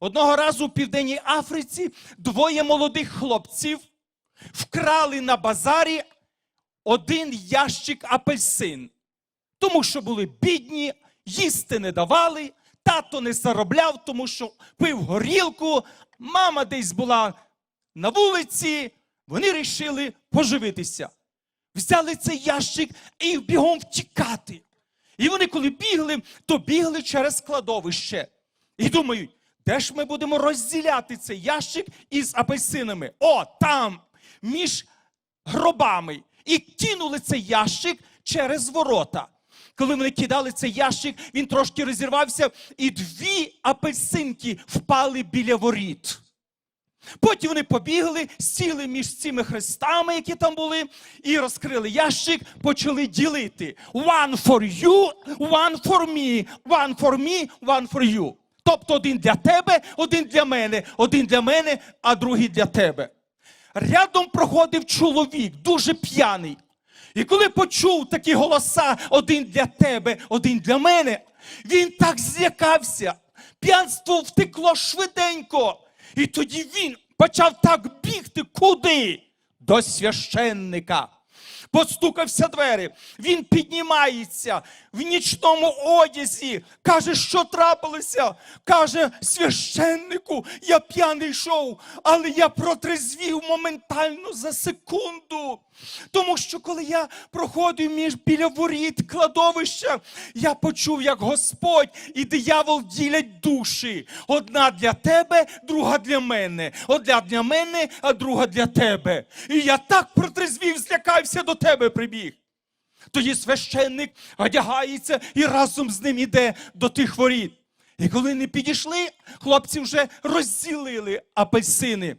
Одного разу в Південній Африці двоє молодих хлопців вкрали на базарі один ящик апельсин, тому що були бідні, їсти не давали, тато не заробляв, тому що пив горілку, мама десь була на вулиці, вони вирішили поживитися. Взяли цей ящик і бігом втікати. І вони, коли бігли, то бігли через кладовище. І думають, де ж ми будемо розділяти цей ящик із апельсинами? О, там, між гробами. І кинули цей ящик через ворота. Коли вони кидали цей ящик, він трошки розірвався, і дві апельсинки впали біля воріт. Потім вони побігли, сіли між цими хрестами, які там були, і розкрили ящик, почали ділити. One for you, one for me, one for me, one for you. Тобто один для тебе, один для мене, один для мене, а другий для тебе. Рядом проходив чоловік, дуже п'яний. І коли почув такі голоса один для тебе, один для мене, він так злякався. П'янство втекло швиденько. І тоді він почав так бігти. Куди? До священника. Постукався двері. Він піднімається в нічному одязі. Каже, що трапилося? Каже, священнику, я п'яний йшов, але я протрезвів моментально за секунду. Тому що коли я проходив між біля воріт кладовища, я почув, як Господь і диявол ділять душі. Одна для тебе, друга для мене. Одна для мене, а друга для тебе. І я так протрезвів, злякався до тебе прибіг. Тоді священник одягається і разом з ним іде до тих воріт. І коли не підійшли, хлопці вже розділили апельсини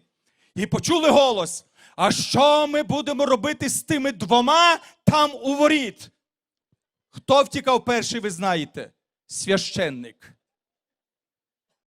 і почули голос. А що ми будемо робити з тими двома там у воріт? Хто втікав перший, ви знаєте? Священник.